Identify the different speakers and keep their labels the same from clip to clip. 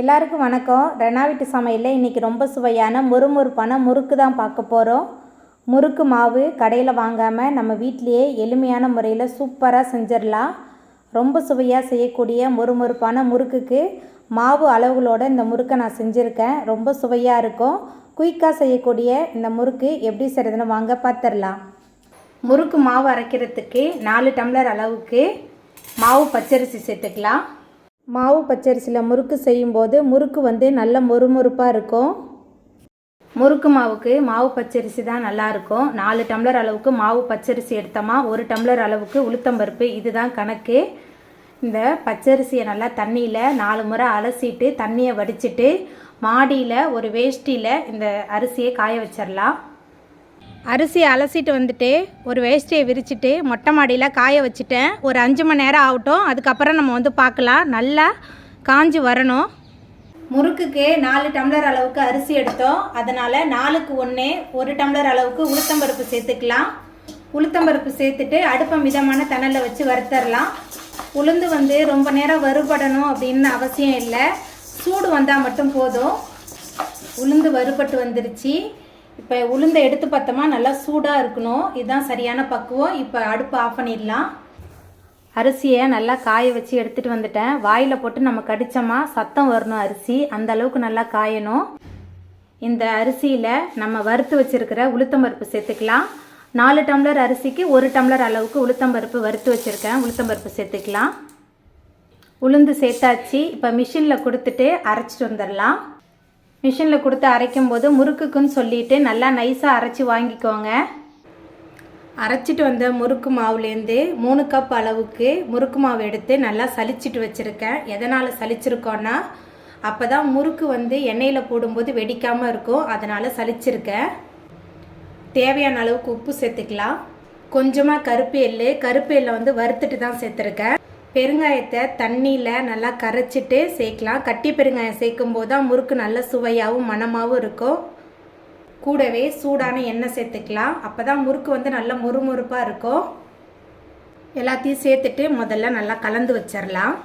Speaker 1: எல்லாருக்கும் வணக்கம். ரெனா வீட்டு சமையலில் இன்றைக்கி ரொம்ப சுவையான முறுமுறுப்பான முறுக்கு தான் பார்க்க போகிறோம் முறுக்கு மாவு கடையில் வாங்காமல் நம்ம வீட்டிலையே எளிமையான முறையில் சூப்பராக செஞ்சிடலாம். ரொம்ப சுவையாக செய்யக்கூடிய முறுமுறுப்பான முறுக்குக்கு மாவு அளவுகளோட இந்த முறுக்கை நான் செஞ்சுருக்கேன். ரொம்ப சுவையாக இருக்கும். குயிக்காக செய்யக்கூடிய இந்த முறுக்கு எப்படி செய்கிறதுன்னு வாங்க பார்த்துடலாம் முறுக்கு மாவு அரைக்கிறதுக்கு நாலு டம்ளர் அளவுக்கு மாவு பச்சரிசி சேர்த்துக்கலாம். மாவு பச்சரிசியில் முறுக்கு செய்யும்போது முறுக்கு வந்து நல்ல மொறுமொறுப்பாக இருக்கும். முறுக்கு மாவுக்கு மாவு பச்சரிசி தான் நல்லாயிருக்கும் நாலு டம்ளர் அளவுக்கு மாவு பச்சரிசி எடுத்தோமா ஒரு டம்ளர் அளவுக்கு உளுத்தம்பருப்பு இதுதான் கணக்கு. இந்த பச்சரிசியை நல்லா தண்ணியில் நாலு முறை அலசிட்டு தண்ணியை வடிச்சிட்டு மாடியில் ஒரு வேஷ்டியில் இந்த அரிசியை காய வச்சிடலாம் அரிசியை அலசிட்டு வந்துட்டு ஒரு வேஷ்டியை விரிச்சிட்டு மொட்டை மாடியில் காய வச்சுட்டேன். ஒரு அஞ்சு மணி நேரம் ஆகட்டும். அதுக்கப்புறம் நம்ம வந்து பார்க்கலாம். நல்லா காஞ்சி வரணும். முறுக்குக்கு நாலு டம்ளர் அளவுக்கு அரிசி எடுத்தோம். அதனால் நாலுக்கு ஒன்று ஒரு டம்ளர் அளவுக்கு உளுத்தம்பருப்பு சேர்த்துக்கலாம். உளுத்தம்பருப்பு சேர்த்துட்டு அடுப்பை மிதமான தணலில் வச்சு வறுத்தரலாம். உளுந்து வந்து ரொம்ப நேரம் வறுபடணும் அப்படின்னு அவசியம் இல்லை. சூடு வந்தால் மட்டும் போதும். உளுந்து வறுபட்டு வந்துருச்சு. இப்போ உளுந்தை எடுத்து பார்த்தோமா நல்லா சூடாக இருக்கணும். இதுதான் சரியான பக்குவம். இப்போ அடுப்பு ஆஃப் பண்ணிடலாம். அரிசியை நல்லா காய வச்சு எடுத்துகிட்டு வந்துட்டேன். வாயில் போட்டு நம்ம கடித்தோமா சத்தம் வரணும் அரிசி. அந்த அளவுக்கு நல்லா காயணும். இந்த அரிசியில் நம்ம வறுத்து வச்சுருக்கிற உளுத்தம்பருப்பு சேர்த்துக்கலாம். நாலு டம்ளர் அரிசிக்கு ஒரு டம்ளர் அளவுக்கு உளுத்தம்பருப்பு வறுத்து வச்சுருக்கேன். உளுத்தம்பருப்பு சேர்த்துக்கலாம். உளுந்து சேர்த்தாச்சு. இப்போ மிஷினில் கொடுத்துட்டு அரைச்சிட்டு வந்துடலாம். மிஷினில் கொடுத்து அரைக்கும் போது முறுக்குக்குன்னு சொல்லிட்டு நல்லா நைஸாக அரைச்சி வாங்கிக்கோங்க. அரைச்சிட்டு வந்த முறுக்கு மாவுலேருந்து மூணு கப் அளவுக்கு முறுக்கு மாவு எடுத்து நல்லா சலிச்சிட்டு வச்சுருக்கேன். எதனால் சலிச்சிருக்கோன்னா அப்போ தான் முறுக்கு வந்து எண்ணெயில் போடும்போது வெடிக்காமல் இருக்கும். அதனால் சலிச்சிருக்கேன் தேவையான அளவுக்கு உப்பு சேர்த்துக்கலாம். கொஞ்சமாக கருப்பு எள்ளு கருப்பு எல்லை வந்து வறுத்துட்டு தான் சேர்த்துருக்கேன். பெருங்காயத்தை தண்ணியில் நல்லா கரைச்சிட்டு சேர்க்கலாம். கட்டி பெருங்காயம் சேர்க்கும் போது தான் முறுக்கு நல்ல சுவையாகவும் மணமாகவும் இருக்கும். கூடவே சூடான எண்ணெய் சேர்த்துக்கலாம். அப்போ தான் முறுக்கு வந்து நல்லா முறுமுறுப்பாக இருக்கும். எல்லாத்தையும் சேர்த்துட்டு முதல்ல நல்லா கலந்து வச்சிடலாம்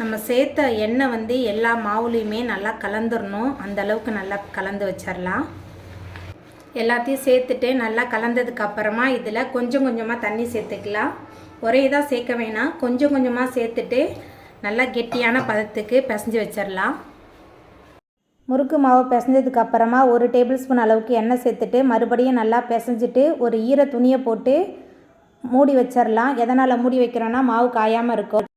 Speaker 1: நம்ம சேர்த்த எண்ணெய் வந்து எல்லா மாவுலேயுமே நல்லா கலந்துடணும் அந்த அளவுக்கு நல்லா கலந்து வச்சிடலாம் எல்லாத்தையும் சேர்த்துட்டு நல்லா கலந்ததுக்கு அப்புறமா இதில் கொஞ்சம் கொஞ்சமாக தண்ணி சேர்த்துக்கலாம். ஒரே இதாக சேர்க்க வேணாம். கொஞ்சம் கொஞ்சமாக சேர்த்துட்டு நல்லா கெட்டியான பதத்துக்கு பிசைஞ்சு வச்சிடலாம் முறுக்கு மாவு பிசைஞ்சதுக்கு அப்புறமா ஒரு டேபிள் ஸ்பூன் அளவுக்கு எண்ணெய் சேர்த்துட்டு மறுபடியும் நல்லா பிசைஞ்சிட்டு ஒரு ஈர துணியை போட்டு மூடி வச்சிடலாம் எதனால் மூடி வைக்கிறோன்னா மாவு காயாமல் இருக்கும்.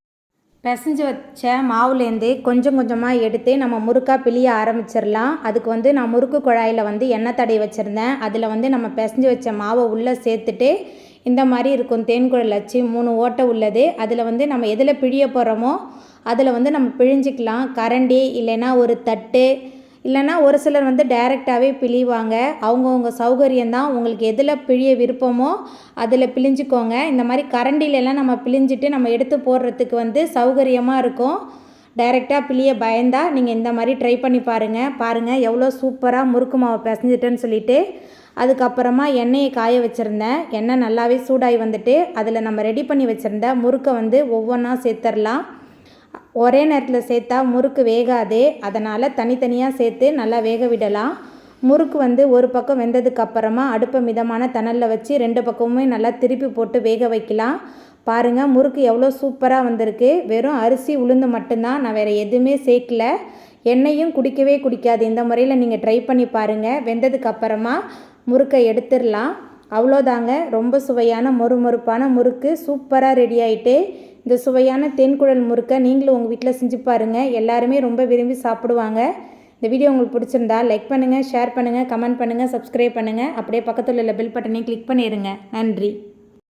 Speaker 1: பிசைஞ்சு வச்ச மாவுலேருந்து கொஞ்சம் கொஞ்சமாக எடுத்து நம்ம முறுக்காக பிழிய ஆரம்பிச்சிடலாம் அதுக்கு வந்து நான் முறுக்கு குழாயில் வந்து எண்ணெய் தடை வச்சுருந்தேன். அதில் வந்து நம்ம பிசைஞ்சு வச்ச மாவை உள்ளே சேர்த்துட்டு இந்த மாதிரி இருக்கும். தேன்குழல் அச்சு மூணு ஓட்டை உள்ளது. அதில் வந்து நம்ம எதில் பிழிய போகிறோமோ அதில் வந்து நம்ம பிழிஞ்சிக்கலாம். கரண்டி இல்லைன்னா ஒரு தட்டு இல்லைன்னா ஒரு சிலர் வந்து டைரெக்டாகவே பிழிவாங்க. அவங்கவுங்க சௌகரியந்தான் உங்களுக்கு எதில் பிழிய விருப்பமோ அதில் பிழிஞ்சிக்கோங்க. இந்த மாதிரி கரண்டிலெல்லாம் நம்ம பிழிஞ்சிட்டு நம்ம எடுத்து போடுறதுக்கு வந்து சௌகரியமாக இருக்கும். டைரெக்டாக பிழிய பயந்தா நீங்கள் இந்த மாதிரி ட்ரை பண்ணி பாருங்கள் பாருங்கள் எவ்வளோ சூப்பராக முறுக்கு மாவு பிசைஞ்சிட்டேன்னு சொல்லிட்டு. அதுக்கப்புறமா எண்ணெயை காய வச்சுருந்தேன். எண்ணெய் நல்லாவே சூடாகி வந்துட்டு அதில் நம்ம ரெடி பண்ணி வச்சுருந்த முறுக்கை வந்து ஒவ்வொன்றா சேர்த்துடலாம் ஒரே நேரத்தில் சேர்த்தா முறுக்கு வேகாது. அதனால் தனித்தனியாக சேர்த்து நல்லா வேக விடலாம். முறுக்கு வந்து ஒரு பக்கம் வெந்ததுக்கு அப்புறமா அடுப்பை மிதமான தணலில் வச்சு ரெண்டு பக்கமுமே நல்லா திருப்பி போட்டு வேக வைக்கலாம். பாருங்கள் முறுக்கு எவ்வளோ சூப்பராக வந்திருக்கு. வெறும் அரிசி உளுந்து மட்டும்தான். நான் வேறு எதுவுமே சேர்க்கல. எண்ணெயும் குடிக்கவே குடிக்காது. இந்த முறையில் நீங்கள் ட்ரை பண்ணி பாருங்கள் வெந்ததுக்கு அப்புறமா முறுக்கை எடுத்துடலாம். அவ்வளோதாங்க. ரொம்ப சுவையான மொறுமொறுப்பான முறுக்கு. சூப்பராக ரெடி ஆகிட்டு இந்த சுவையான தேன்குழல் முறுக்கை நீங்களும் உங்கள் வீட்டில் செஞ்சு பாருங்கள் எல்லாருமே ரொம்ப விரும்பி சாப்பிடுவாங்க. இந்த வீடியோ உங்களுக்கு பிடிச்சிருந்தா லைக் பண்ணுங்கள் ஷேர் பண்ணுங்கள் கமெண்ட் பண்ணுங்கள் சப்ஸ்கிரைப் பண்ணுங்கள் அப்படியே பக்கத்தில் உள்ள பெல் பட்டனையும் கிளிக் பண்ணிடுங்க நன்றி.